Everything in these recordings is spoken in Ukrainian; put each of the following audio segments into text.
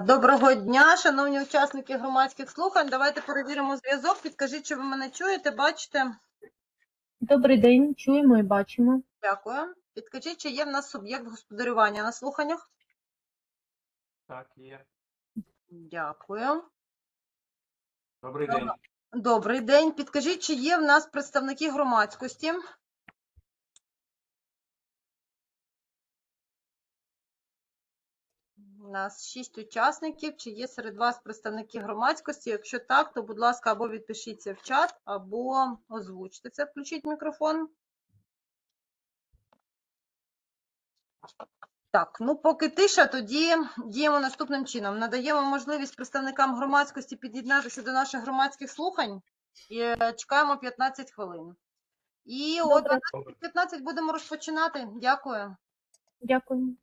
Доброго дня, шановні учасники громадських слухань. Давайте перевіримо зв'язок. Підкажіть, чи ви мене чуєте, бачите? Добрий день, чуємо і бачимо. Дякую. Підкажіть, чи є в нас суб'єкт господарювання на слуханнях? Так, є. Дякую. Добрий день. Добрий день. Підкажіть, чи є в нас представники громадськості? У нас шість учасників. Чи є серед вас представники громадськості? Якщо так, то, будь ласка, або відпишіться в чат, або озвучте це. Включіть мікрофон. Так, ну поки тиша, тоді діємо наступним чином. Надаємо можливість представникам громадськості під'єднатися до наших громадських слухань і е, чекаємо 15 хвилин. І о Добре. 12.15 будемо розпочинати. Дякую. Дякую.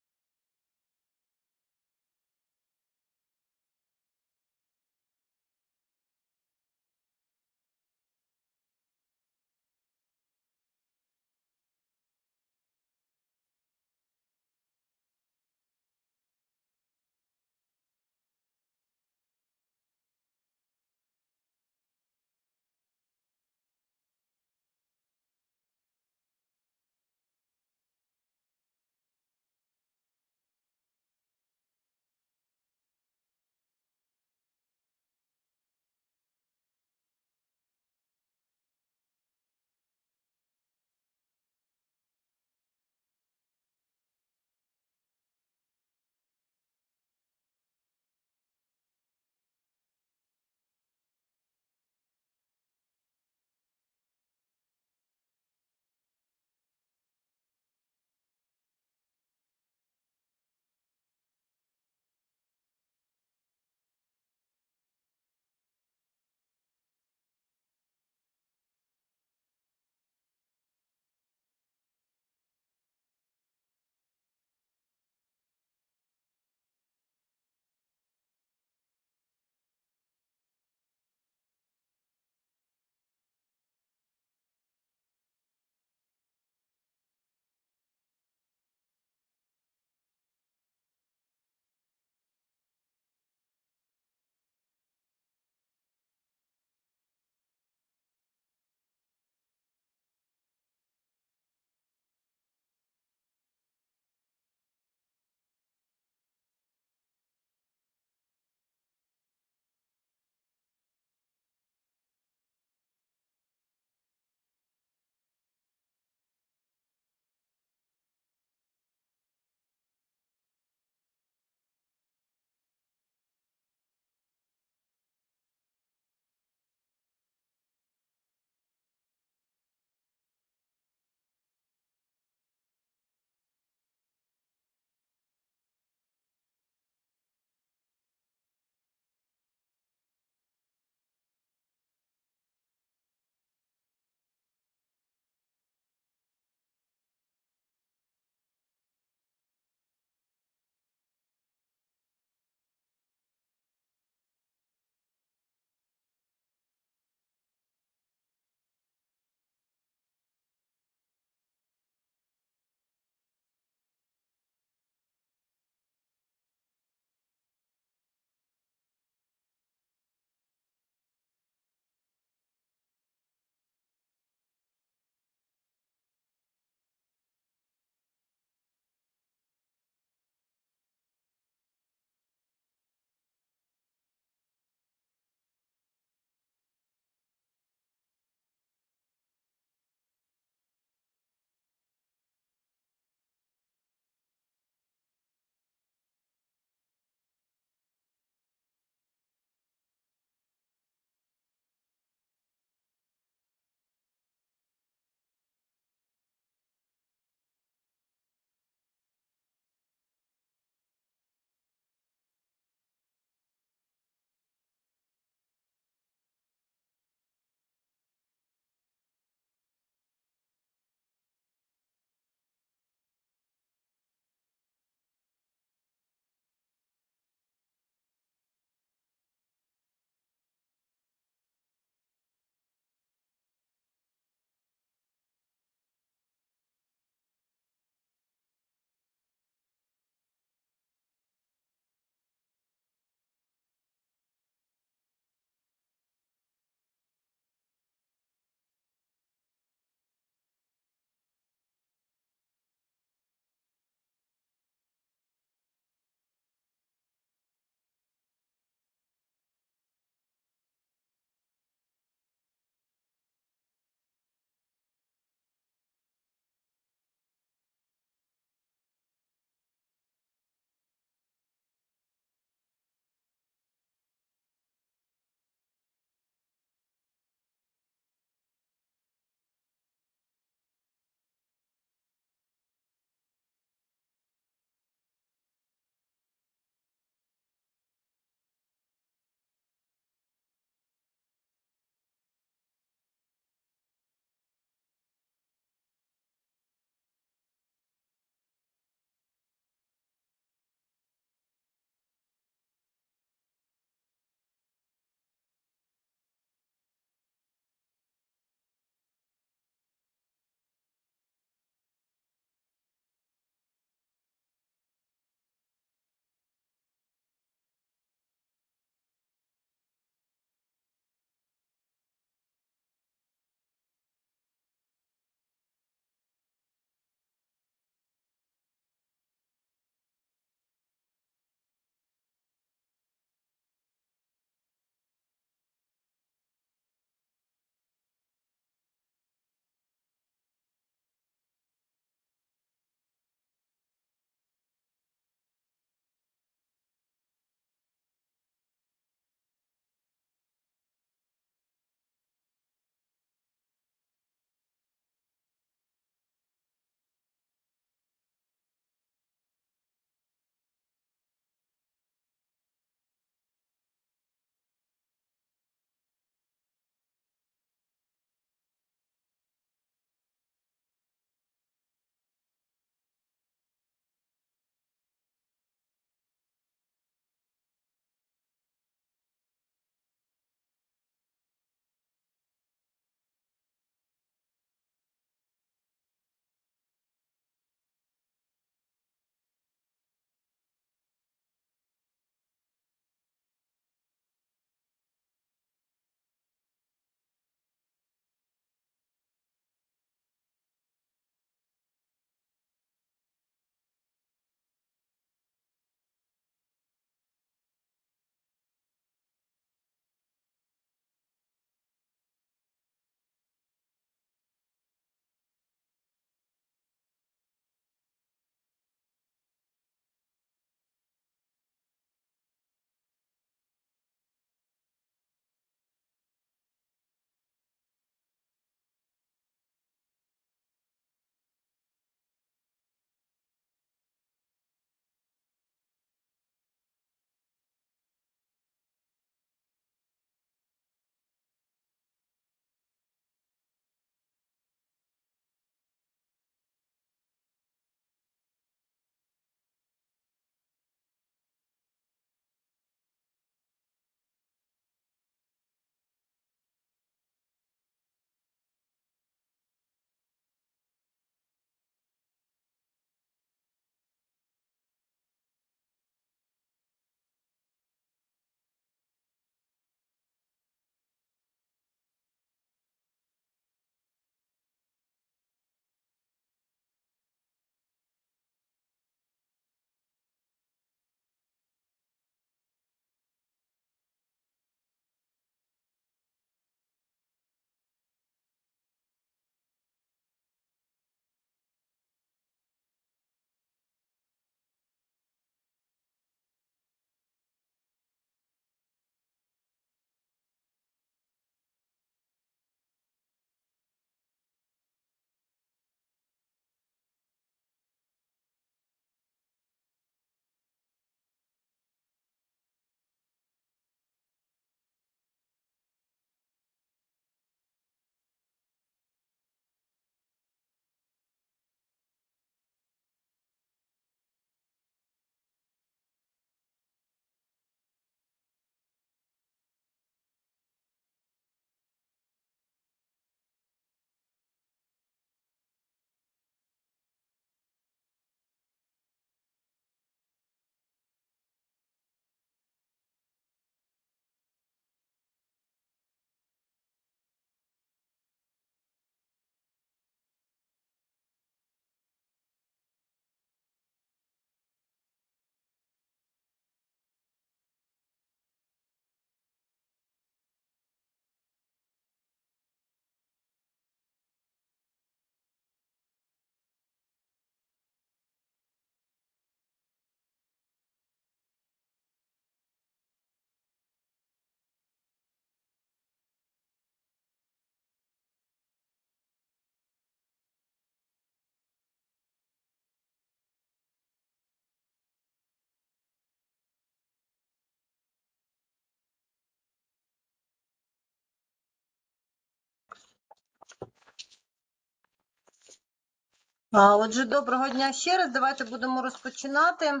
Отже, доброго дня ще раз. Давайте будемо розпочинати.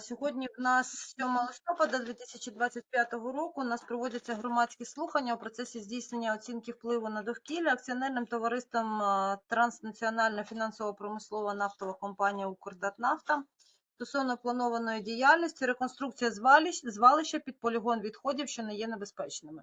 Сьогодні в нас 7 листопада 2025 року. У нас проводяться громадські слухання у процесі здійснення оцінки впливу на довкілля акціонерним товариством Транснаціональна фінансово-промислова нафтова компанія «Укрдатнафта» стосовно планованої діяльності, реконструкція звалищ, звалища під полігон відходів, що не є небезпечними.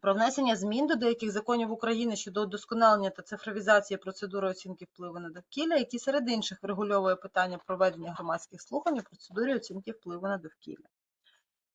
про внесення змін до деяких законів України щодо удосконалення та цифровізації процедури оцінки впливу на довкілля, які серед інших врегульовує питання проведення громадських слухань у процедурі оцінки впливу на довкілля.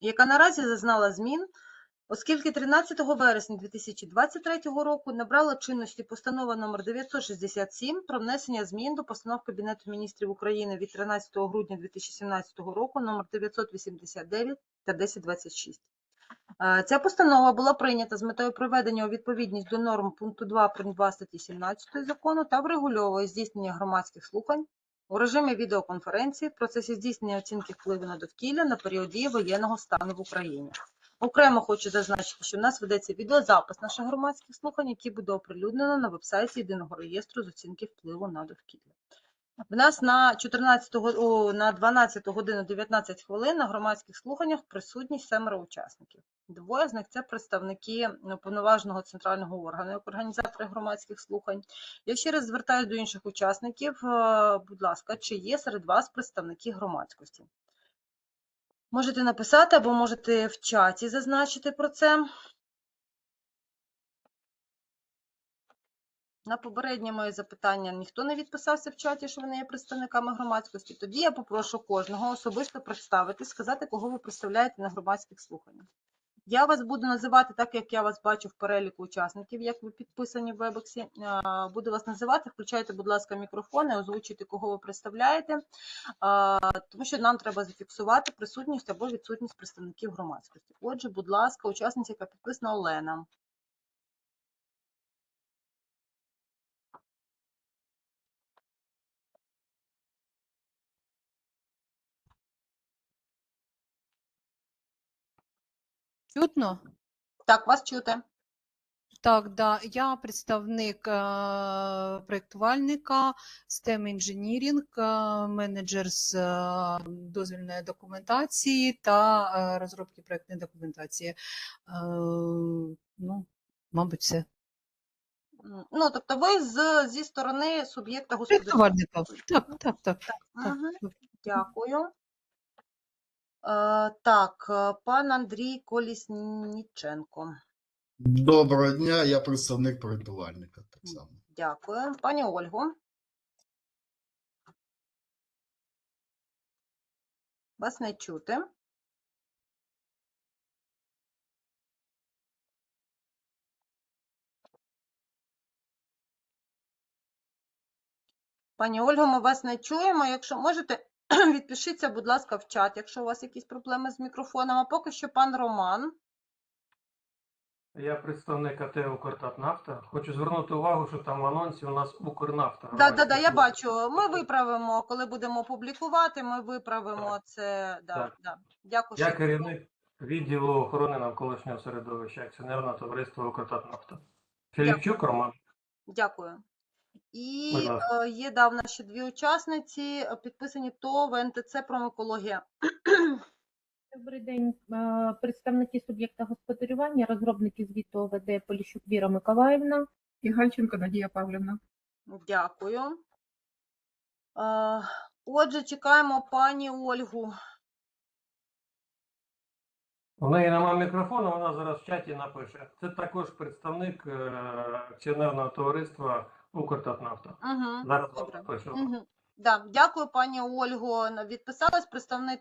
яка наразі зазнала змін, оскільки 13 вересня 2023 року набрала чинності постанова номер 967 про внесення змін до постанов Кабінету міністрів України від 13 грудня 2017 року номер 989 та 1026. Е, Ця постанова була прийнята з метою приведення у відповідність до норм пункту 2 прим. 2 статті 17 закону та врегульовує здійснення громадських слухань у режимі відеоконференції в процесі здійснення оцінки впливу на довкілля на період дії воєнного стану в Україні. Окремо хочу зазначити, що в нас ведеться відеозапис наших громадських слухань, який буде оприлюднено на вебсайті єдиного реєстру з оцінки впливу на довкілля. В нас на 14 о, на 12 годину 19 хвилин на громадських слуханнях присутні семеро учасників. Двоє з них це представники уповноваженого центрального органу як організатори громадських слухань. Я ще раз звертаюся до інших учасників. Е, Будь ласка, чи є серед вас представники громадськості? Можете написати або можете в чаті зазначити про це. На попереднє моє запитання ніхто не відписався в чаті, що вони є представниками громадськості. Тоді я попрошу кожного особисто представити, сказати, кого ви представляєте на громадських слуханнях. Я вас буду називати так, як я вас бачу в переліку учасників, як ви підписані в Вебексі. Буду вас називати, включайте, будь ласка, мікрофони, озвучуйте, кого ви представляєте, тому що нам треба зафіксувати присутність або відсутність представників громадськості. Отже, будь ласка, учасниця, яка підписана Олена. Чутно? Так, вас чути. Так, да. Я представник е, проєктувальника STEM Engineering, е, менеджер з е, дозвільної документації та е, розробки проєктної документації. Е, ну, мабуть, все. Ну, тобто ви з, зі сторони суб'єкта господарювання. Проєктувальника. Так, так, так. так. Мгм. Дякую. Е, так, е, пан Андрій Колісніченко. Доброго дня, я представник проєктувальника так само. Дякую. Пані Ольго. Вас не чути. Пані Ольго, ми вас не чуємо. Якщо можете, відпишіться, будь ласка, в чат, якщо у вас якісь проблеми з мікрофоном. А поки що пан Роман. Я представник АТ «Укртатнафта». Хочу звернути увагу, що там в анонсі у нас Укрнафта. Да, да, да, я бачу. Ми виправимо, коли будемо публікувати, ми виправимо Так. це. Да, Так. да. Дякую. Я що- керівник відділу охорони навколишнього середовища акціонерного товариства «Укртатнафта». Філіпчук Роман. Дякую. І е, є да, в нас ще дві учасниці, е, підписані ТОВ НТЦ «Промекологія». Добрий день. Е, Представники суб'єкта господарювання, розробники звіту ОВД Поліщук Віра Миколаївна. І Гальченко Надія Павлівна. Дякую. Е, Отже, чекаємо пані Ольгу. У неї немає мікрофону, вона зараз в чаті напише. Це також представник акціонерного товариства «Укртатнафта». Угу. Зараз Добре. вона. Угу. Да, дякую, пані Ольго. Відписалась представник,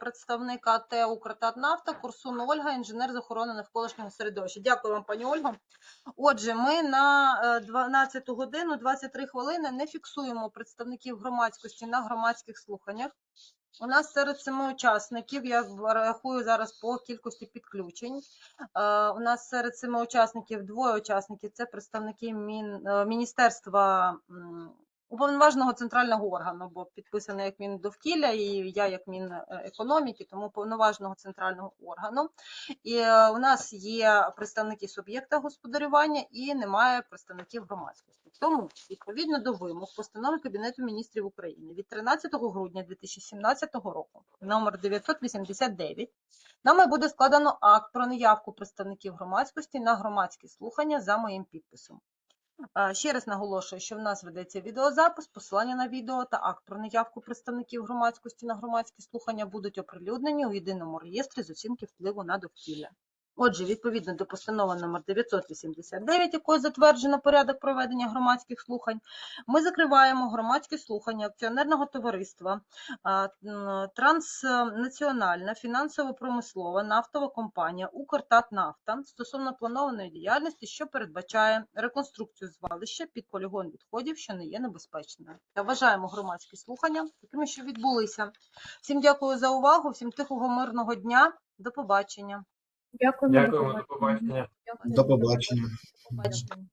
представник АТ «Укртатнафта», Курсун Ольга, інженер з охорони навколишнього середовища. Дякую вам, пані Ольго. Отже, ми на е, 12 годину 23 хвилини не фіксуємо представників громадськості на громадських слуханнях. У нас серед семи учасників, я рахую зараз по кількості підключень. Е, У нас серед семи учасників двоє учасників це представники е, Міністерства уповноваженого центрального органу, бо підписано як Міндовкілля, і я як Мінекономіки, тому уповноваженого центрального органу. І е, у нас є представники суб'єкта господарювання і немає представників громадськості. Тому, відповідно до вимог постанови Кабінету міністрів України від 13 грудня 2017 року, номер 989, нами буде складено акт про неявку представників громадськості на громадські слухання за моїм підписом. Ще раз наголошую, що в нас ведеться відеозапис, посилання на відео та акт про наявку представників громадськості на громадські слухання будуть оприлюднені у єдиному реєстрі з оцінки впливу на довкілля. Отже, відповідно до постанови номер 989, якою затверджено порядок проведення громадських слухань, ми закриваємо громадські слухання акціонерного товариства транснаціональна фінансово-промислова нафтова компанія «Укртатнафта» стосовно планованої діяльності, що передбачає реконструкцію звалища під полігон відходів, що не є небезпечною. Вважаємо громадські слухання такими, що відбулися. Всім дякую за увагу, всім тихого мирного дня. До побачення. Дякуємо. Дякуємо, до побачення. До побачення. Побачення.